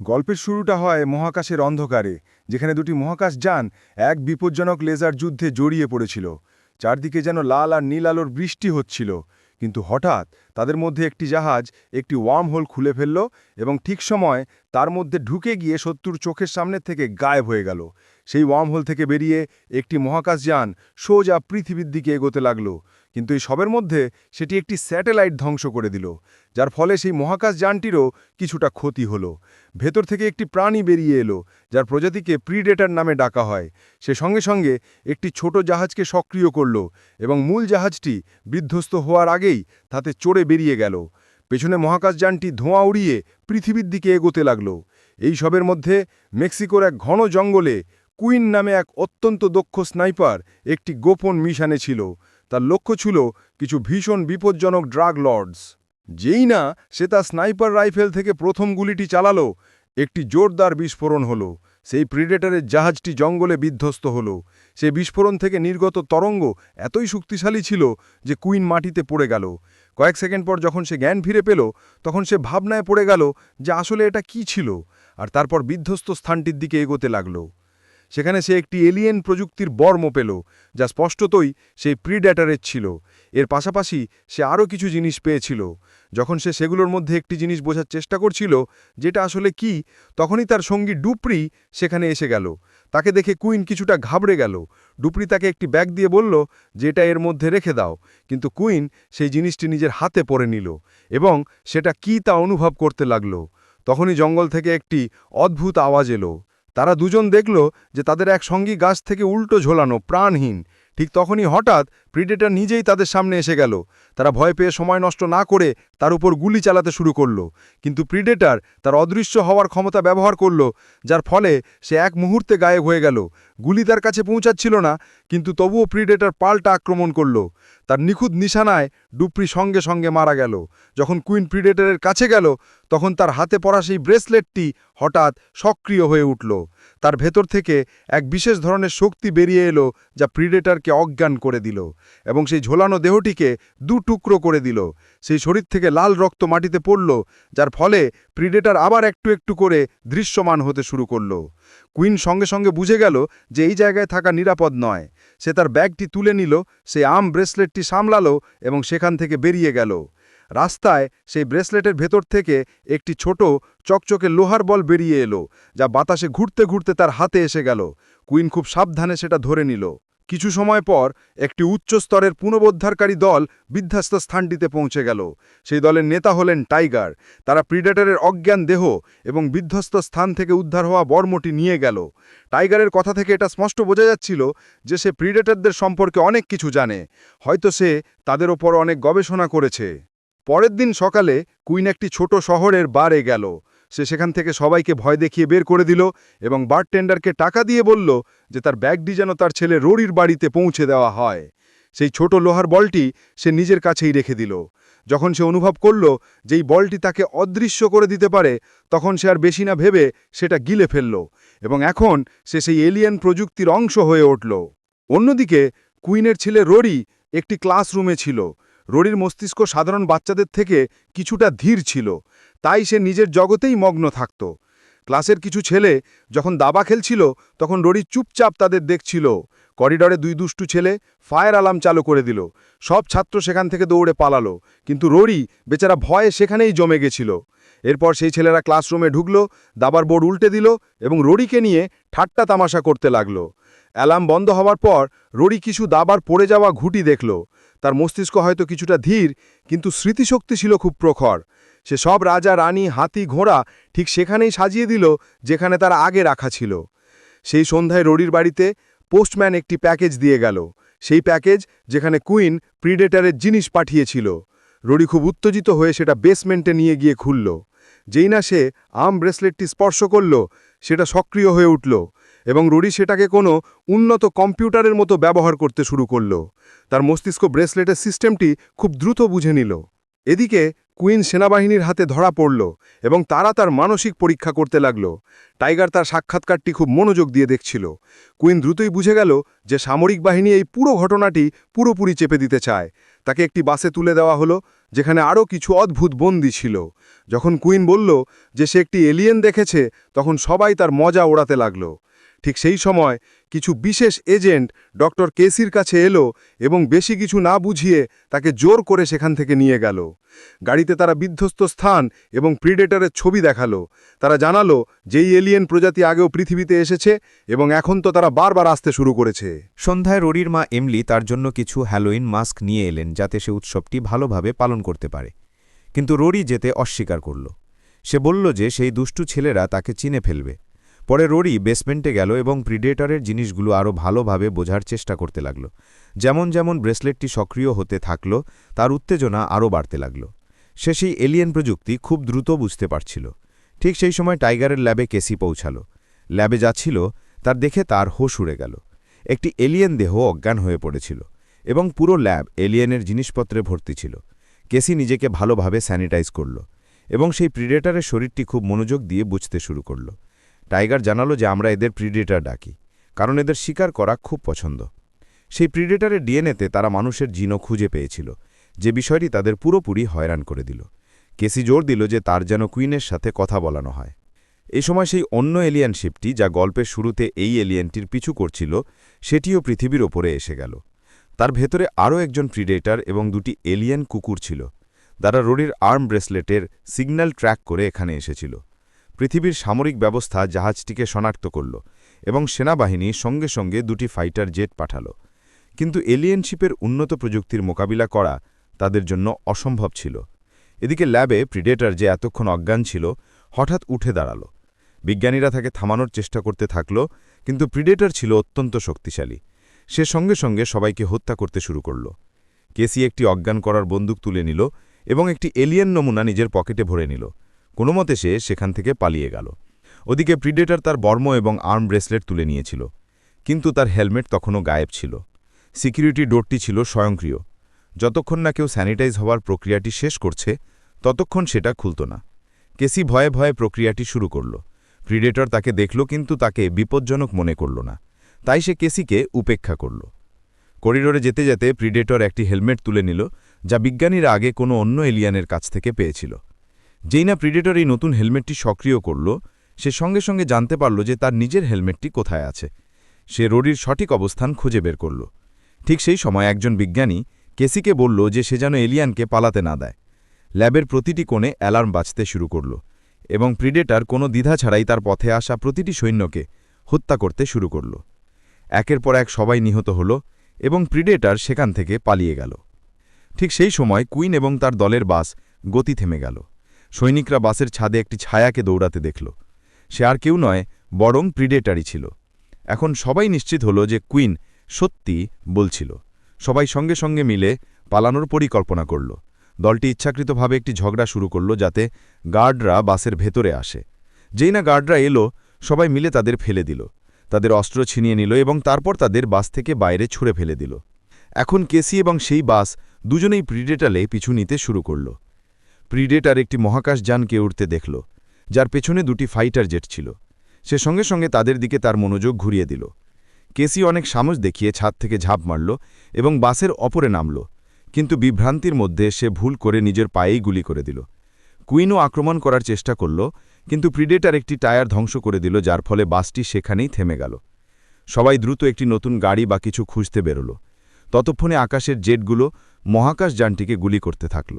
গল্পের শুরুটা হয় মহাকাশের অন্ধকারে, যেখানে দুটি মহাকাশ যান এক বিপজ্জনক লেজার যুদ্ধে জড়িয়ে পড়েছিল। চারদিকে যেন লাল আর নীল আলোর বৃষ্টি হচ্ছিল, কিন্তু হঠাৎ তাদের মধ্যে একটি জাহাজ একটি ওয়ার্ম হোল খুলে ফেলল এবং ঠিক সময় তার মধ্যে ঢুকে গিয়ে শত্রুর চোখের সামনে থেকে গায়েব হয়ে গেল। সেই ওয়ার্ম হোল থেকে বেরিয়ে একটি মহাকাশযান সোজা পৃথিবীর দিকে এগোতে লাগল। কিন্তু এই সবের মধ্যে সেটি একটি স্যাটেলাইট ধ্বংস করে দিল, যার ফলে সেই মহাকাশ যানটিরও কিছুটা ক্ষতি হলো। ভেতর থেকে একটি প্রাণী বেরিয়ে এলো, যার প্রজাতিকে প্রিডেটার নামে ডাকা হয়। সে সঙ্গে সঙ্গে একটি ছোট জাহাজকে সক্রিয় করল এবং মূল জাহাজটি বিধ্বস্ত হওয়ার আগেই তাতে চড়ে বেরিয়ে গেল। পেছনে মহাকাশযানটি ধোঁয়া উড়িয়ে পৃথিবীর দিকে এগোতে লাগল। এই সবের মধ্যে মেক্সিকোর এক ঘন জঙ্গলে কুইন নামে এক অত্যন্ত দক্ষ স্নাইপার একটি গোপন মিশনে ছিল। তার লক্ষ্য ছিল কিছু ভীষণ বিপজ্জনক ড্রাগ লর্ডস। যেই না, সে তার স্নাইপার রাইফেল থেকে প্রথম গুলিটি চালালো, একটি জোরদার বিস্ফোরণ হলো, সেই প্রিডেটারের জাহাজটি জঙ্গলে বিধ্বস্ত হলো, সে বিস্ফোরণ থেকে নির্গত তরঙ্গ এতই শক্তিশালী ছিল যে কুইন মাটিতে পড়ে গেল। কয়েক সেকেন্ড পর যখন সে জ্ঞান ফিরে পেল, তখন সে ভাবনায় পড়ে গেল যে আসলে এটা কি ছিল, আর তারপর বিধ্বস্ত স্থানটির দিকে এগোতে লাগল। সেখানে সে একটি এলিয়েন প্রযুক্তির বর্ম পেল, যা স্পষ্টতই সেই প্রিডেটারের ছিল। এর পাশাপাশি সে আরও কিছু জিনিস পেয়েছিল। যখন সে সেগুলোর মধ্যে একটি জিনিস বোঝার চেষ্টা করছিল, যেটা আসলে কি, তখনই তার সঙ্গী ডুপ্রি সেখানে এসে গেল। তাকে দেখে কুইন কিছুটা ঘাবড়ে গেল। ডুপ্রি তাকে একটি ব্যাগ দিয়ে বলল, যেটা এর মধ্যে রেখে দাও। কিন্তু কুইন সেই জিনিসটি নিজের হাতে পরে নিল এবং সেটা কি তা অনুভব করতে লাগল। তখনই জঙ্গল থেকে একটি অদ্ভুত আওয়াজ এলো। তারা দুজন দেখল যে তাদের এক সঙ্গী গাছ থেকে উল্টো ঝোলানো, প্রাণহীন। ঠিক তখনই হঠাৎ প্রিডেটার নিজেই তাদের সামনে এসে গেল। তারা ভয় পেয়ে সময় নষ্ট না করে তার উপর গুলি চালাতে শুরু করল। কিন্তু প্রিডেটার তার অদৃশ্য হওয়ার ক্ষমতা ব্যবহার করল, যার ফলে সে এক মুহূর্তে গায়েব হয়ে গেল। গুলি তার কাছে পৌঁছাচ্ছিল না, কিন্তু তবুও প্রিডেটার পাল্টা আক্রমণ করল। তার নিখুঁত নিশানায় ডুপ্রি সঙ্গে সঙ্গে মারা গেল। যখন কুইন প্রিডেটারের কাছে গেল, তখন তার হাতে পড়া সেই ব্রেসলেটটি হঠাৎ সক্রিয় হয়ে উঠল। তার ভেতর থেকে এক বিশেষ ধরনের শক্তি বেরিয়ে এলো, যা প্রিডেটারকে অজ্ঞান করে দিল। এবং সেই ঝোলানো দেহটিকে দু টুকরো করে দিল। সেই শরীর থেকে লাল রক্ত মাটিতে পড়ল, যার ফলে প্রিডেটার আবার একটু একটু করে দৃশ্যমান হতে শুরু করল। কুইন সঙ্গে সঙ্গে বুঝে গেল যে এই জায়গায় থাকা নিরাপদ নয়। সে তার ব্যাগটি তুলে নিল সে আম ব্রেসলেটটি সামলালো এবং সেখান থেকে বেরিয়ে গেল। রাস্তায় সেই ব্রেসলেটের ভেতর থেকে একটি ছোট, চকচকে লোহার বল বেরিয়ে এলো, যা বাতাসে ঘুরতে ঘুরতে তার হাতে এসে গেল। কুইন খুব সাবধানে সেটা ধরে নিল। কিছু সময় পর একটি উচ্চ স্তরের পুনবোদ্ধারকারী দল বিধ্বস্ত স্থানটিতে পৌঁছে গেল। সেই দলের নেতা হলেন টাইগার। তারা প্রিডেটরের অজ্ঞান দেহ এবং বিধ্বস্ত স্থান থেকে উদ্ধার হওয়া বর্মটি নিয়ে গেল। টাইগারের কথা থেকে এটা স্পষ্ট বোঝা যাচ্ছিল যে সে প্রিডেটরদের সম্পর্কে অনেক কিছু জানে। হয়তো সে তাদের ওপর অনেক গবেষণা করেছে। পরের দিন সকালে কুইন একটি ছোট শহরের বারে গেল। সে সেখান থেকে সবাইকে ভয় দেখিয়ে বের করে দিল এবং বারটেন্ডারকে টাকা দিয়ে বলল যে তার ব্যাগটি যেন তার ছেলে রোরির বাড়িতে পৌঁছে দেওয়া হয়। সেই ছোট লোহার বলটি সে নিজের কাছেই রেখে দিল। যখন সে অনুভব করল যে এই বলটি তাকে অদৃশ্য করে দিতে পারে, তখন সে আর বেশি না ভেবে সেটা গিলে ফেলল এবং এখন সে সেই এলিয়েন প্রযুক্তির অংশ হয়ে উঠল। অন্যদিকে, কুইনের ছেলে রোরি একটি ক্লাসরুমে ছিল। রোরির মস্তিষ্ক সাধারণ বাচ্চাদের থেকে কিছুটা ধীর ছিল। তাই সে নিজের জগতেই মগ্ন থাকত। ক্লাসের কিছু ছেলে যখন দাবা খেলছিল, তখন রোরি চুপচাপ তাদের দেখছিল। করিডরে দুই দুষ্টু ছেলে ফায়ার অ্যালার্ম চালু করে দিল। সব ছাত্র সেখান থেকে দৌড়ে পালালো, কিন্তু রোরি বেচারা ভয়ে সেখানেই জমে গেছিল। এরপর সেই ছেলেরা ক্লাসরুমে ঢুকল, দাবার বোর্ড উল্টে দিল এবং রোরিকে নিয়ে ঠাট্টা তামাশা করতে লাগল। অ্যালার্ম বন্ধ হওয়ার পর রোরি কিছু দাবার পড়ে যাওয়া ঘুটি দেখল। তার মস্তিষ্ক হয়তো কিছুটা ধীর, কিন্তু স্মৃতিশক্তি ছিল খুব প্রখর। সে সব রাজা, রানী, হাতি, ঘোড়া ঠিক সেখানেই সাজিয়ে দিল যেখানে তার আগে রাখা ছিল। সেই সন্ধ্যায় রোরির বাড়িতে পোস্টম্যান একটি প্যাকেজ দিয়ে গেল। সেই প্যাকেজ যেখানে কুইন প্রিডেটারের জিনিস পাঠিয়েছিল। রোরি খুব উত্তেজিত হয়ে সেটা বেসমেন্টে নিয়ে গিয়ে খুলল। যেই না সে আম ব্রেসলেটটি স্পর্শ করল, সেটা সক্রিয় হয়ে উঠল এবং রুডি সেটাকে কোনো উন্নত কম্পিউটারের মতো ব্যবহার করতে শুরু করল। তার মস্তিষ্ক ব্রেসলেটের সিস্টেমটি খুব দ্রুত বুঝে নিল। এদিকে কুইন সেনাবাহিনীর হাতে ধরা পড়ল এবং তারা তার মানসিক পরীক্ষা করতে লাগল। টাইগার তার সাক্ষাৎকারটি খুব মনোযোগ দিয়ে দেখছিল। কুইন দ্রুতই বুঝে গেল যে সামরিক বাহিনী এই পুরো ঘটনাটি পুরোপুরি চেপে দিতে চায়। তাকে একটি বাসে তুলে দেওয়া হলো, যেখানে আরও কিছু অদ্ভুত বন্দি ছিল। যখন কুইন বলল যে সে একটি এলিয়েন দেখেছে, তখন সবাই তার মজা ওড়াতে লাগল। ঠিক সেই সময় কিছু বিশেষ এজেন্ট ডক্টর কেসির কাছে এলো এবং বেশি কিছু না বুঝিয়ে তাকে জোর করে সেখান থেকে নিয়ে গেল। গাড়িতে তারা বিধ্বস্ত স্থান এবং প্রিডেটরের ছবি দেখাল। তারা জানালো যেই এলিয়েন প্রজাতি আগেও পৃথিবীতে এসেছে এবং এখন তো তারা বারবার আসতে শুরু করেছে। সন্ধ্যায় রোরির মা এমলি তার জন্য কিছু হ্যালোইন মাস্ক নিয়ে এলেন যাতে সে উৎসবটি ভালোভাবে পালন করতে পারে। কিন্তু রোরি যেতে অস্বীকার করল। সে বলল যে সেই দুষ্টু ছেলেরা তাকে চিনে ফেলবে। পরে রোরি বেসমেন্টে গেল এবং প্রিডেটরের জিনিসগুলো আরও ভালোভাবে বোঝার চেষ্টা করতে লাগল। যেমন যেমন ব্রেসলেটটি সক্রিয় হতে থাকল, তার উত্তেজনা আরও বাড়তে লাগল। সে সেই এলিয়েন প্রযুক্তি খুব দ্রুত বুঝতে পারছিল। ঠিক সেই সময় টাইগারের ল্যাবে কেসি পৌঁছাল। ল্যাবে যাচ্ছিল তার দেখে তার হোশ উড়ে গেল। একটি এলিয়েন দেহ অজ্ঞান হয়ে পড়েছিল এবং পুরো ল্যাব এলিয়েনের জিনিসপত্রে ভর্তি ছিল। কেসি নিজেকে ভালোভাবে স্যানিটাইজ করল এবং সেই প্রিডেটারের শরীরটি খুব মনোযোগ দিয়ে বুঝতে শুরু করল। টাইগার জানালো যে আমরা এদের প্রিডেটার ডাকি, কারণ এদের শিকার করা খুব পছন্দ। সেই প্রিডেটারের ডিএনএতে তারা মানুষের জিনও খুঁজে পেয়েছিল, যে বিষয়টি তাদের পুরোপুরি হয়রান করে দিল। কেসি জোর দিল যে তার যেন কুইনের সাথে কথা বলানো হয়। এই সময় সেই অন্য এলিয়ান শিপটি যা গল্পের শুরুতে এই এলিয়েনটির পিছু করছিল, সেটিও পৃথিবীর ওপরে এসে গেল। তার ভেতরে আরও একজন প্রিডেটার এবং দুটি এলিয়েন কুকুর ছিল তারা রোডির আর্ম ব্রেসলেটের সিগন্যাল ট্র্যাক করে এখানে এসেছিল। পৃথিবীর সামরিক ব্যবস্থা জাহাজটিকে শনাক্ত করল এবং সেনাবাহিনী সঙ্গে সঙ্গে দুটি ফাইটার জেট পাঠাল। কিন্তু এলিয়েনশিপের উন্নত প্রযুক্তির মোকাবিলা করা তাদের জন্য অসম্ভব ছিল। এদিকে ল্যাবে প্রিডেটার যে এতক্ষণ অজ্ঞান ছিল, হঠাৎ উঠে দাঁড়াল। বিজ্ঞানীরা তাকে থামানোর চেষ্টা করতে থাকল, কিন্তু প্রিডেটার ছিল অত্যন্ত শক্তিশালী। সে সঙ্গে সঙ্গে সবাইকে হত্যা করতে শুরু করল। কেসি একটি অজ্ঞান করার বন্দুক তুলে নিল এবং একটি এলিয়েন নমুনা নিজের পকেটে ভরে নিল। কোনোমতে সে সেখান থেকে পালিয়ে গেল। ওদিকে প্রিডেটার তার বর্ম এবং আর্ম ব্রেসলেট তুলে নিয়েছিল, কিন্তু তার হেলমেট তখনও গায়েব ছিল। সিকিউরিটি ডোরটি ছিল স্বয়ংক্রিয়। যতক্ষণ না কেউ স্যানিটাইজ হওয়ার প্রক্রিয়াটি শেষ করছে, ততক্ষণ সেটা খুলত না। কেসি ভয়ে ভয়ে প্রক্রিয়াটি শুরু করল। প্রিডেটর তাকে দেখল, কিন্তু তাকে বিপজ্জনক মনে করল না। তাই সে কেসিকে উপেক্ষা করল। করিডোরে যেতে যেতে প্রিডেটর একটি হেলমেট তুলে নিল, যা বিজ্ঞানীরা আগে কোনো অন্য এলিয়ানের কাছ থেকে পেয়েছিল। যেই না প্রিডেটর এই নতুন হেলমেটটি সক্রিয় করল, সে সঙ্গে সঙ্গে জানতে পারল যে তার নিজের হেলমেটটি কোথায় আছে। সে রোডির সঠিক অবস্থান খুঁজে বের করল। ঠিক সেই সময় একজন বিজ্ঞানী কেসিকে বলল যে সে যেন এলিয়ানকে পালাতে না দেয়। ল্যাবের প্রতিটি কোণে অ্যালার্ম বাজতে শুরু করল এবং প্রিডেটার কোনো দ্বিধা ছাড়াই তার পথে আসা প্রতিটি সৈন্যকে হত্যা করতে শুরু করল। একের পর এক সবাই নিহত হল এবং প্রিডেটার সেখান থেকে পালিয়ে গেল। ঠিক সেই সময় কুইন এবং তার দলের বাস গতি থেমে গেল। সৈনিকরা বাসের ছাদে একটি ছায়াকে দৌড়াতে দেখল। সে আর কেউ নয়, বরং প্রিডেটারই ছিল। এখন সবাই নিশ্চিত হল যে কুইন সত্যি বলছিল। সবাই সঙ্গে সঙ্গে মিলে পালানোর পরিকল্পনা করল। দলটি ইচ্ছাকৃতভাবে একটি ঝগড়া শুরু করল যাতে গার্ডরা বাসের ভেতরে আসে। যেই না গার্ডরা এলো, সবাই মিলে তাদের ফেলে দিল। তাদের অস্ত্র ছিনিয়ে নিল এবং তারপর তাদের বাস থেকে বাইরে ছুঁড়ে ফেলে দিল। এখন কেসি এবং সেই বাস দুজনেই প্রিডেটালে পিছু নিতে শুরু করল। প্রিডেটার একটি মহাকাশযানকে উড়তে দেখল, যার পেছনে দুটি ফাইটার জেট ছিল। সে সঙ্গে সঙ্গে তাদের দিকে তার মনোযোগ ঘুরিয়ে দিল। কেসি অনেক সামস দেখিয়ে ছাদ থেকে ঝাঁপ মারল এবং বাসের অপরে নামল, কিন্তু বিভ্রান্তির মধ্যে সে ভুল করে নিজের পায়েই গুলি করে দিল। কুইনও আক্রমণ করার চেষ্টা করল, কিন্তু প্রিডেটার একটি টায়ার ধ্বংস করে দিল, যার ফলে বাসটি সেখানেই থেমে গেল। সবাই দ্রুত একটি নতুন গাড়ি বা কিছু খুঁজতে বেরোল। ততক্ষণে আকাশের জেটগুলো মহাকাশযানটিকে গুলি করতে থাকল।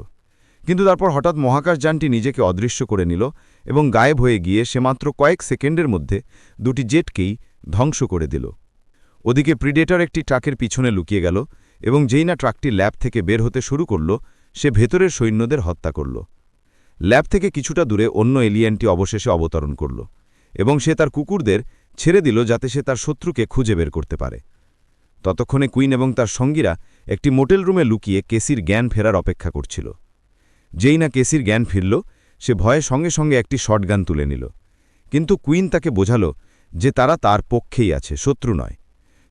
কিন্তু তারপর হঠাৎ মহাকাশযানটি নিজেকে অদৃশ্য করে নিল এবং গায়েব হয়ে গিয়ে সে মাত্র কয়েক সেকেন্ডের মধ্যে দুটি জেটকেই ধ্বংস করে দিল। ওদিকে প্রিডেটর একটি ট্রাকের পিছনে লুকিয়ে গেল এবং যেই না ট্রাকটি ল্যাব থেকে বের হতে শুরু করল, সে ভেতরের সৈন্যদের হত্যা করল। ল্যাব থেকে কিছুটা দূরে অন্য এলিয়েনটি অবশেষে অবতরণ করল এবং সে তার কুকুরদের ছেড়ে দিল যাতে সে তার শত্রুকে খুঁজে বের করতে পারে। ততক্ষণে কুইন এবং তার সঙ্গীরা একটি মোটেল রুমে লুকিয়ে কেসির জ্ঞান ফেরার অপেক্ষা করছিল। যেই না কেসির জ্ঞান ফিরল, সে ভয়ে সঙ্গে সঙ্গে একটি শটগান তুলে নিল। কিন্তু কুইন তাকে বোঝাল যে তারা তার পক্ষেই আছে, শত্রু নয়।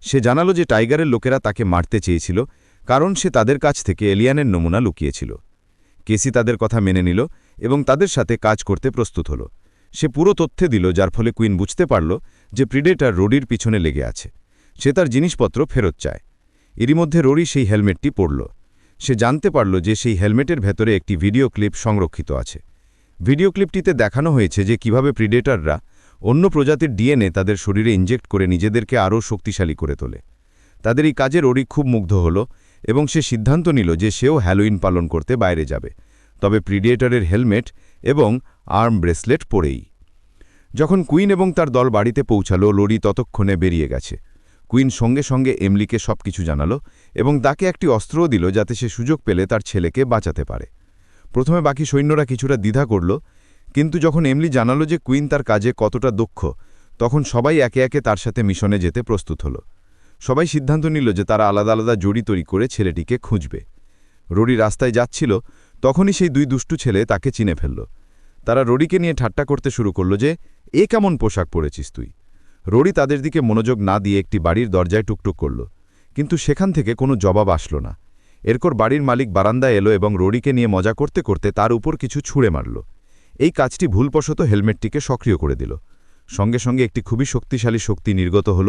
সে জানালো যে টাইগারের লোকেরা তাকে মারতে চেয়েছিল, কারণ সে তাদের কাছ থেকে এলিয়ানের নমুনা লুকিয়েছিল। কেসি তাদের কথা মেনে নিল এবং তাদের সাথে কাজ করতে প্রস্তুত হল। সে পুরো তথ্যে দিল, যার ফলে কুইন বুঝতে পারল যে প্রিডেটার রোডির পিছনে লেগে আছে। সে তার জিনিসপত্র ফেরত চায়। এরই মধ্যে রোরি সেই হেলমেটটি পরল। সে জানতে পারল যে সেই হেলমেটের ভেতরে একটি ভিডিও ক্লিপ সংরক্ষিত আছে। ভিডিও ক্লিপটিতে দেখানো হয়েছে যে কীভাবে প্রিডেটাররা অন্য প্রজাতির ডিএনএ তাদের শরীরে ইনজেক্ট করে নিজেদেরকে আরও শক্তিশালী করে তোলে। তাদের এই কাজের ওরি খুব মুগ্ধ হল এবং সে সিদ্ধান্ত নিল যে সেও হ্যালোইন পালন করতে বাইরে যাবে। তবে প্রিডিয়েটরের হেলমেট এবং আর্ম ব্রেসলেট পরেই। যখন কুইন এবং তার দল বাড়িতে পৌঁছালো, লরি ততক্ষণে বেরিয়ে গেছে। কুইন সঙ্গে সঙ্গে এমলিকে সবকিছু জানালো এবং তাকে একটি অস্ত্রও দিল যাতে সে সুযোগ পেলে তার ছেলেকে বাঁচাতে পারে। প্রথমে বাকি সৈন্যরা কিছুটা দ্বিধা করল, কিন্তু যখন এমলি জানালো যে কুইন তার কাজে কতটা দক্ষ, তখন সবাই একে একে তার সাথে মিশনে যেতে প্রস্তুত হলো। সবাই সিদ্ধান্ত নিল যে তারা আলাদা আলাদা জড়ি তৈরি করে ছেলেটিকে খুঁজবে। রোরি রাস্তায় যাচ্ছিল, তখনই সেই দুই দুষ্টু ছেলে তাকে চিনে ফেলল। তারা রোরিকে নিয়ে ঠাট্টা করতে শুরু করল যে, এ কেমন পোশাক পরেছিস তুই? রোরি তাদের দিকে মনোযোগ না দিয়ে একটি বাড়ির দরজায় টুকটুক করল। কিন্তু সেখান থেকে কোনো জবাব আসলো না। এরপর বাড়ির মালিক বারান্দায় এলো এবং রোরিকে নিয়ে মজা করতে করতে তার উপর কিছু ছুঁড়ে মারল। এই কাজটি ভুলবশত হেলমেটটিকে সক্রিয় করে দিল। সঙ্গে সঙ্গে একটি খুবই শক্তিশালী শক্তি নির্গত হল,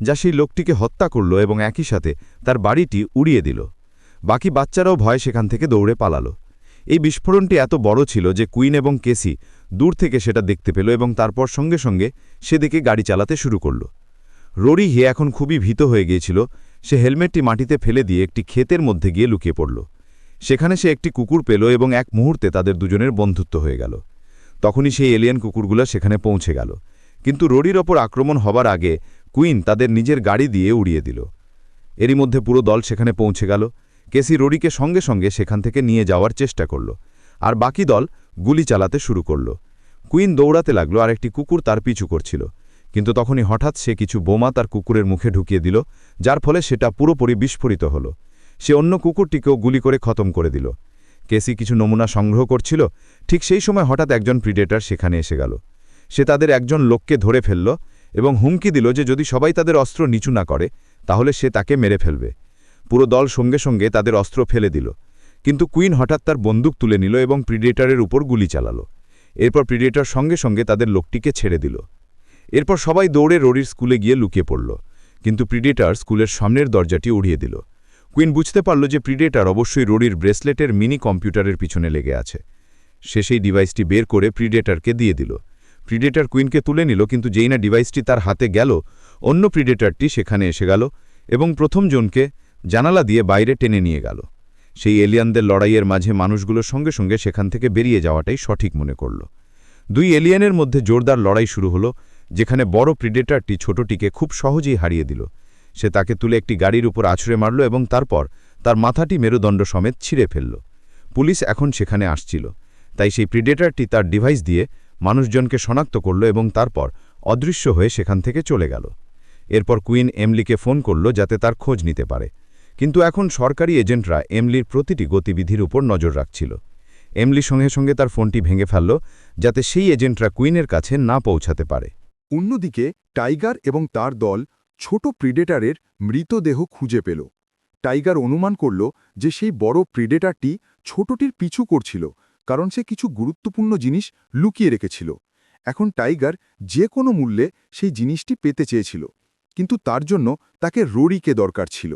যা সেই লোকটিকে হত্যা করল এবং একই সাথে তার বাড়িটি উড়িয়ে দিল। বাকি বাচ্চারাও ভয় সেখান থেকে দৌড়ে পালালো। এই বিস্ফোরণটি এত বড় ছিল যে কুইন এবং কেসি দূর থেকে সেটা দেখতে পেল এবং তারপর সঙ্গে সঙ্গে সেদিকে গাড়ি চালাতে শুরু করল। রোরি হে এখন খুবই ভীত হয়ে গিয়েছিল। সে হেলমেটটি মাটিতে ফেলে দিয়ে একটি ক্ষেতের মধ্যে গিয়ে লুকিয়ে পড়ল। সেখানে সে একটি কুকুর পেল এবং এক মুহূর্তে তাদের দুজনের বন্ধুত্ব হয়ে গেল। তখনই সেই এলিয়ান কুকুরগুলো সেখানে পৌঁছে গেল। কিন্তু রোরির ওপর আক্রমণ হবার আগে কুইন তাদের নিজের গাড়ি দিয়ে উড়িয়ে দিল। এরই মধ্যে পুরো দল সেখানে পৌঁছে গেল। কেসি রোরিকে সঙ্গে সঙ্গে সেখান থেকে নিয়ে যাওয়ার চেষ্টা করল। আর বাকি দল গুলি চালাতে শুরু করল। কুইন দৌড়াতে লাগল আর একটি কুকুর তার পিছু করছিল। কিন্তু তখনই হঠাৎ সে কিছু বোমা তার কুকুরের মুখে ঢুকিয়ে দিল, যার ফলে সেটা পুরোপুরি বিস্ফোরিত হল। সে অন্য কুকুরটিকেও গুলি করে খতম করে দিল। কেসি কিছু নমুনা সংগ্রহ করছিল, ঠিক সেই সময় হঠাৎ একজন প্রিডেটার সেখানে এসে গেল। সে তাদের একজন লোককে ধরে ফেলল এবং হুমকি দিল যে যদি সবাই তাদের অস্ত্র নিচু না করে, তাহলে সে তাকে মেরে ফেলবে। পুরো দল সঙ্গে সঙ্গে তাদের অস্ত্র ফেলে দিল। কিন্তু কুইন হঠাৎ তার বন্দুক তুলে নিল এবং প্রিডেটারের উপর গুলি চালালো। এরপর প্রিডেটার সঙ্গে সঙ্গে তাদের লোকটিকে ছেড়ে দিল। এরপর সবাই দৌড়ে রোরির স্কুলে গিয়ে লুকিয়ে পড়ল। কিন্তু প্রিডেটার স্কুলের সামনের দরজাটি উড়িয়ে দিল। কুইন বুঝতে পারল যে প্রিডেটার অবশ্যই রোরির ব্রেসলেটের মিনি কম্পিউটারের পিছনে লেগে আছে। সে সেই ডিভাইসটি বের করে প্রিডেটারকে দিয়ে দিল। প্রিডেটার কুইনকে তুলে নিল, কিন্তু যেই না ডিভাইসটি তার হাতে গেল, অন্য প্রিডেটারটি সেখানে এসে গেল এবং প্রথম জনকে জানালা দিয়ে বাইরে টেনে নিয়ে গেল। সেই এলিয়ানদের লড়াইয়ের মাঝে মানুষগুলোর সঙ্গে সঙ্গে সেখান থেকে বেরিয়ে যাওয়াটাই সঠিক মনে করল। দুই এলিয়ানের মধ্যে জোরদার লড়াই শুরু হলো, যেখানে বড় প্রিডেটারটি ছোটটিকে খুব সহজেই হারিয়ে দিল। সে তাকে তুলে একটি গাড়ির উপর আছড়ে মারল এবং তারপর তার মাথাটি মেরুদণ্ড সমেত ছিঁড়ে ফেলল। পুলিশ এখন সেখানে আসছিল, তাই সেই প্রিডেটারটি তার ডিভাইস দিয়ে মানুষজনকে শনাক্ত করল এবং তারপর অদৃশ্য হয়ে সেখান থেকে চলে গেল। এরপর কুইন এমলিকে ফোন করল যাতে তার খোঁজ নিতে পারে। কিন্তু এখন সরকারি এজেন্টরা এমলির প্রতিটি গতিবিধির উপর নজর রাখছিল। এমলি সঙ্গে সঙ্গে তার ফোনটি ভেঙে ফেলল, যাতে সেই এজেন্টরা কুইনের কাছে না পৌঁছাতে পারে। অন্যদিকে, টাইগার এবং তার দল ছোট প্রিডেটারের মৃতদেহ খুঁজে পেল। টাইগার অনুমান করল যে সেই বড় প্রিডেটারটি ছোটটির পিছু করছিল, কারণ সে কিছু গুরুত্বপূর্ণ জিনিস লুকিয়ে রেখেছিল। এখন টাইগার যে কোনো মূল্যে সেই জিনিসটি পেতে চেয়েছিল, কিন্তু তার জন্য তাকে রোরিকে দরকার ছিল।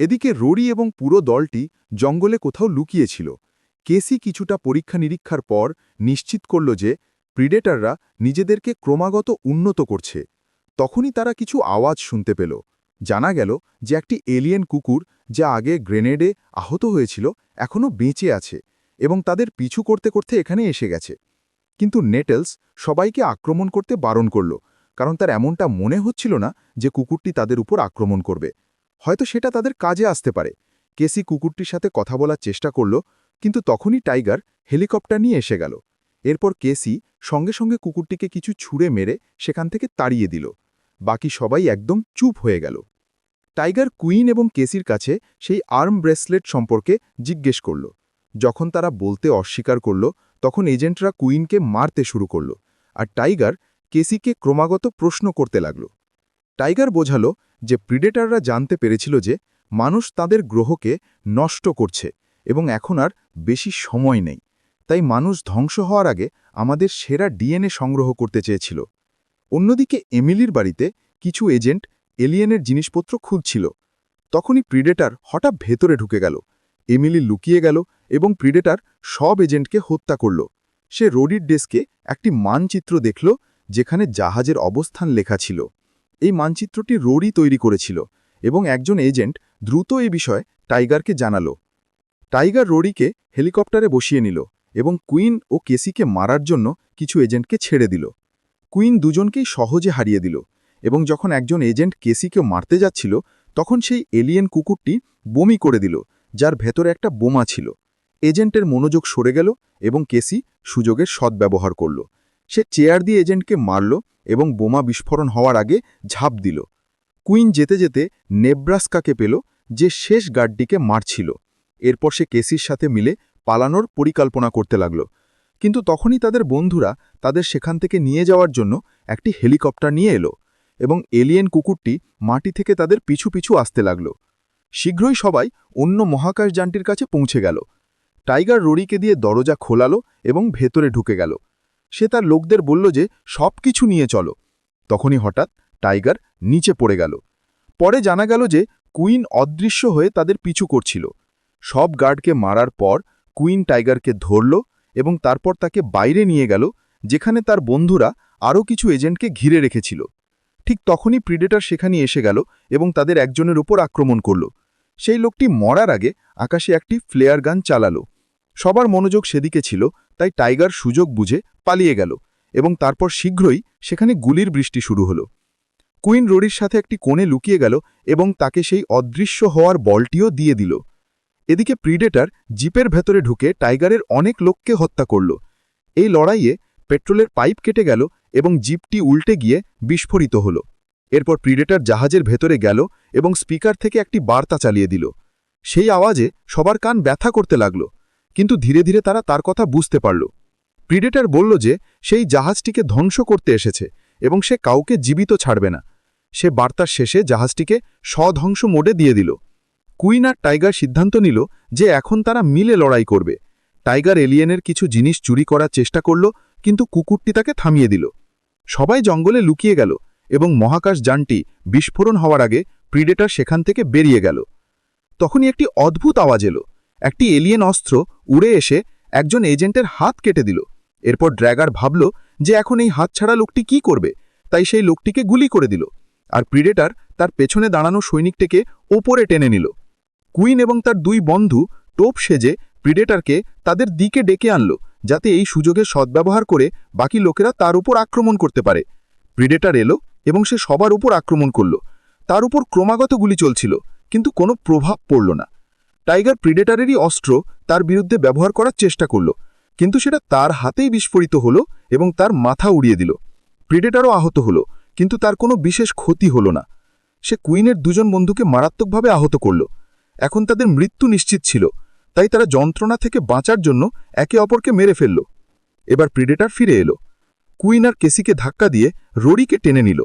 এদিকে রোরি এবং পুরো দলটি জঙ্গলে কোথাও লুকিয়েছিল। কেসি কিছুটা পরীক্ষা নিরীক্ষার পর নিশ্চিত করল যে প্রিডেটাররা নিজেদেরকে ক্রমাগত উন্নত করছে। তখনই তারা কিছু আওয়াজ শুনতে পেল। জানা গেল যে একটি এলিয়েন কুকুর যা আগে গ্রেনেডে আহত হয়েছিল, এখনও বেঁচে আছে এবং তাদের পিছু করতে করতে এখানে এসে গেছে। কিন্তু নেটেলস সবাইকে আক্রমণ করতে বারণ করল, কারণ তার এমনটা মনে হচ্ছিল না যে কুকুরটি তাদের উপর আক্রমণ করবে। হয়তো সেটা তাদের কাজে আসতে পারে। কেসি কুকুরটির সাথে কথা বলার চেষ্টা করল, কিন্তু তখনই টাইগার হেলিকপ্টার নিয়ে এসে গেল। এরপর কেসি সঙ্গে সঙ্গে কুকুরটিকে কিছু ছুঁড়ে মেরে সেখান থেকে তাড়িয়ে দিল। বাকি সবাই একদম চুপ হয়ে গেল। টাইগার কুইন এবং কেসির কাছে সেই আর্ম ব্রেসলেট সম্পর্কে জিজ্ঞেস করল। যখন তারা বলতে অস্বীকার করল, তখন এজেন্টরা কুইনকে মারতে শুরু করল, আর টাইগার কেসিকে ক্রমাগত প্রশ্ন করতে লাগল। টাইগার বোঝালো যে প্রিডেটাররা জানতে পেরেছিল যে মানুষ তাদের গ্রহকে নষ্ট করছে এবং এখন আর বেশি সময় নেই। তাই মানুষ ধ্বংস হওয়ার আগে আমাদের সেরা ডিএনএ সংগ্রহ করতে চেয়েছিল। অন্যদিকে এমিলির বাড়িতে কিছু এজেন্ট এলিয়েনের জিনিসপত্র খুঁজছিল। তখনই প্রিডেটার হঠাৎ ভেতরে ঢুকে গেল। এমিলি লুকিয়ে গেল এবং প্রিডেটার সব এজেন্টকে হত্যা করল। সে রোডির ডেস্কে একটি মানচিত্র দেখল যেখানে জাহাজের অবস্থান লেখা ছিল। এই মানচিত্রটি রোডি তৈরি করেছিল এবং একজন এজেন্ট দ্রুত এই বিষয়ে টাইগারকে জানালো। টাইগার রোডিকে হেলিকপ্টারে বসিয়ে নিল এবং কুইন ও কেসিকে মারার জন্য কিছু এজেন্টকে ছেড়ে দিল। কুইন দুজনকেই সহজে হারিয়ে দিল এবং যখন একজন এজেন্ট কেসিকে মারতে যাচ্ছিল, তখন সেই এলিয়েন কুকুরটি বমি করে দিল, যার ভেতরে একটা বোমা ছিল। এজেন্টের মনোযোগ সরে গেল এবং কেসি সুযোগের সদ্ব্যবহার করল। সে চেয়ার দিয়ে এজেন্টকে মারল এবং বোমা বিস্ফোরণ হওয়ার আগে ঝাঁপ দিল। কুইন যেতে যেতে নেব্রাস্কাকে পেল, যে শেষ গার্ডটিকে মারছিল। এরপর সে কেসির সাথে মিলে পালানোর পরিকল্পনা করতে লাগল। কিন্তু তখনই তাদের বন্ধুরা তাদের সেখান থেকে নিয়ে যাওয়ার জন্য একটি হেলিকপ্টার নিয়ে এলো এবং এলিয়েন কুকুরটি মাটি থেকে তাদের পিছু পিছু আসতে লাগল। শীঘ্রই সবাই অন্য মহাকাশযানটির কাছে পৌঁছে গেল। টাইগার রোরিকে দিয়ে দরজা খোলালো এবং ভেতরে ঢুকে গেল। সে তার লোকদের বলল যে, সব কিছু নিয়ে চলো। তখনই হঠাৎ টাইগার নিচে পড়ে গেল। পরে জানা গেল যে, কুইন অদৃশ্য হয়ে তাদের পিছু করছিল। সব গার্ডকে মারার পর কুইন টাইগারকে ধরল এবং তারপর তাকে বাইরে নিয়ে গেল, যেখানে তার বন্ধুরা আরও কিছু এজেন্টকে ঘিরে রেখেছিল। ঠিক তখনই প্রিডেটার সেখানে এসে গেল এবং তাদের একজনের উপর আক্রমণ করল। সেই লোকটি মরার আগে আকাশে একটি ফ্লেয়ার গান চালালো। সবার মনোযোগ সেদিকে ছিল, তাই টাইগার সুযোগ বুঝে পালিয়ে গেল এবং তারপর শীঘ্রই সেখানে গুলির বৃষ্টি শুরু হলো। কুইন রোডির সাথে একটি কোণে লুকিয়ে গেল এবং তাকে সেই অদৃশ্য হওয়ার বলটিও দিয়ে দিল। এদিকে প্রিডেটার জিপের ভেতরে ঢুকে টাইগারের অনেক লোককে হত্যা করল। এই লড়াইয়ে পেট্রোলের পাইপ কেটে গেল এবং জিপটি উল্টে গিয়ে বিস্ফোরিত হল। এরপর প্রিডেটার জাহাজের ভেতরে গেল এবং স্পিকার থেকে একটি বার্তা চালিয়ে দিল। সেই আওয়াজে সবার কান ব্যথা করতে লাগল। কিন্তু ধীরে ধীরে তারা তার কথা বুঝতে পারল। প্রিডেটার বলল যে, সেই জাহাজটিকে ধ্বংস করতে এসেছে এবং সে কাউকে জীবিত ছাড়বে না। সে বার্তার শেষে জাহাজটিকে স্বধ্বংস মোডে দিয়ে দিল। কুইন আর টাইগার সিদ্ধান্ত নিল যে এখন তারা মিলে লড়াই করবে। টাইগার এলিয়েনের কিছু জিনিস চুরি করার চেষ্টা করল, কিন্তু কুকুরটি তাকে থামিয়ে দিল। সবাই জঙ্গলে লুকিয়ে গেল এবং মহাকাশ যানটি বিস্ফোরণ হওয়ার আগে প্রিডেটার সেখান থেকে বেরিয়ে গেল। তখনই একটি অদ্ভুত আওয়াজ এলো। একটি এলিয়েন অস্ত্র উড়ে এসে একজন এজেন্টের হাত কেটে দিল। এরপর ড্র্যাগার ভাবল যে এখন এই হাত ছাড়া লোকটি কি করবে, তাই সেই লোকটিকে গুলি করে দিল আর প্রিডেটার তার পেছনে দাঁড়ানো সৈনিকটিকে ওপরে টেনে নিল। কুইন এবং তার দুই বন্ধু টোপ সেজে প্রিডেটারকে তাদের দিকে ডেকে আনল, যাতে এই সুযোগের সদ্ব্যবহার করে বাকি লোকেরা তার উপর আক্রমণ করতে পারে। প্রিডেটার এলো এবং সে সবার উপর আক্রমণ করল। তার উপর ক্রমাগত গুলি চলছিল, কিন্তু কোনো প্রভাব পড়ল না। টাইগার প্রিডেটারেরই অস্ত্র তার বিরুদ্ধে ব্যবহার করার চেষ্টা করল, কিন্তু সেটা তার হাতেই বিস্ফোরিত হল এবং তার মাথা উড়িয়ে দিল। প্রিডেটারও আহত হল, কিন্তু তার কোনো বিশেষ ক্ষতি হল না। সে কুইনের দুজন বন্ধুকে মারাত্মকভাবে আহত করল। এখন তাদের মৃত্যু নিশ্চিত ছিল, তাই তারা যন্ত্রণা থেকে বাঁচার জন্য একে অপরকে মেরে ফেলল। এবার প্রিডেটার ফিরে এলো। কুইন আর কেসিকে ধাক্কা দিয়ে রোরিকে টেনে নিল।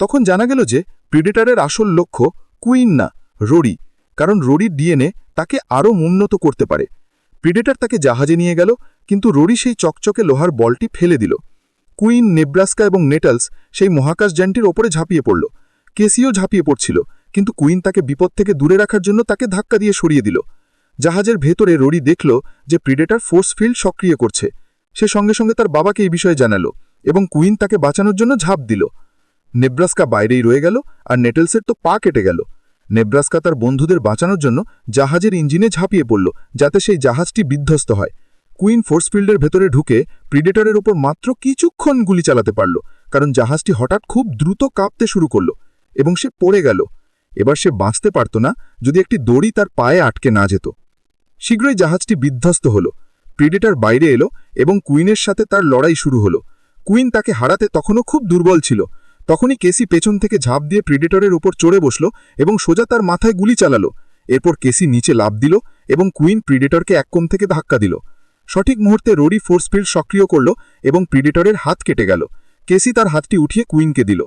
তখন জানা গেল যে, প্রিডেটারের আসল লক্ষ্য কুইন না, রোরি। কারণ রোরির ডিএনএ তাকে আরও উন্নত করতে পারে। প্রিডেটার তাকে জাহাজে নিয়ে গেল, কিন্তু রোরি সেই চকচকে লোহার বলটি ফেলে দিল। কুইন, নেব্রাস্কা এবং নেটালস সেই মহাকাশ যানটির ওপরে ঝাঁপিয়ে পড়ল। কেসিও ঝাঁপিয়ে পড়ছিল, কিন্তু কুইন তাকে বিপদ থেকে দূরে রাখার জন্য তাকে ধাক্কা দিয়ে সরিয়ে দিল। জাহাজের ভেতরে রোরি দেখল যে প্রিডেটার ফোর্স ফিল্ড সক্রিয় করছে। সে সঙ্গে সঙ্গে তার বাবাকে এই বিষয়ে জানালো এবং কুইন তাকে বাঁচানোর জন্য ঝাঁপ দিল। নেব্রাস্কা বাইরেই রয়ে গেল আর নেটেলসের তো পা কেটে গেল। নেব্রাস্কা তার বন্ধুদের বাঁচানোর জন্য জাহাজের ইঞ্জিনে ঝাঁপিয়ে পড়ল, যাতে সেই জাহাজটি বিধ্বস্ত হয়। কুইন ফোর্স ফিল্ডের ভেতরে ঢুকে প্রিডেটরের ওপর মাত্র কিছুক্ষণ গুলি চালাতে পারল, কারণ জাহাজটি হঠাৎ খুব দ্রুত কাঁপতে শুরু করল এবং সে পড়ে গেল। এবার সে বাঁচতে পারত না, যদি একটি দড়ি তার পায়ে আটকে না যেত। শীঘ্রই জাহাজটি বিধ্বস্ত হল। প্রিডেটার বাইরে এলো এবং কুইনের সাথে তার লড়াই শুরু হলো। কুইন তাকে হারাতে তখনও খুব দুর্বল ছিল। তখনই কেসি পেছন থেকে ঝাঁপ দিয়ে প্রিডেটরের উপর চড়ে বসল এবং সোজা তার মাথায় গুলি চালালো। এরপর কেসি নিচে লাভ দিল এবং কুইন প্রিডেটরকে এক কোণ থেকে ধাক্কা দিল। সঠিক মুহূর্তে রোরি ফোর্স ফিল্ড সক্রিয় করল এবং প্রিডেটরের হাত কেটে গেল। কেসি তার হাতটি উঠিয়ে কুইনকে দিল।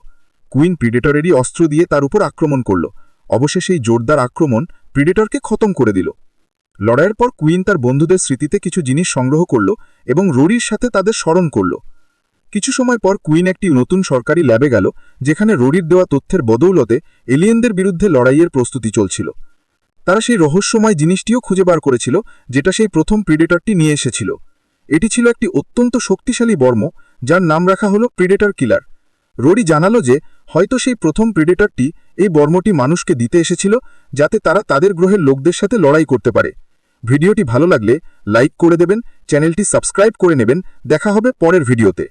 কুইন প্রিডেটরেরই অস্ত্র দিয়ে তার উপর আক্রমণ করল। অবশেষে এই জোরদার আক্রমণ প্রিডেটরকে খতম করে দিল। লড়াইয়ের পর কুইন তার বন্ধুদের স্মৃতিতে কিছু জিনিস সংগ্রহ করল এবং রোরির সাথে তাদের স্মরণ করল। কিছু সময় পর কুইন একটি নতুন সরকারি ল্যাবে গেল, যেখানে রোরির দেওয়া তথ্যের বদৌলতে এলিয়েনদের বিরুদ্ধে লড়াইয়ের প্রস্তুতি চলছিল। তারা সেই রহস্যময় জিনিসটিও খুঁজে বার করেছিল, যেটা সেই প্রথম প্রিডেটরটি নিয়ে এসেছিল। এটি ছিল একটি অত্যন্ত শক্তিশালী বর্ম, যার নাম রাখা হলো প্রিডেটর কিলার রোরি জানালো যে, হয়তো সেই প্রথম প্রিডেটরটি এই বর্মটি মানুষকে দিতে এসেছিল, যাতে তারা তাদের গ্রহের লোকদের সাথে লড়াই করতে পারে। ভিডিওটি ভালো লাগলে লাইক করে দেবেন, চ্যানেলটি সাবস্ক্রাইব করে নেবেন। দেখা হবে পরের ভিডিওতে।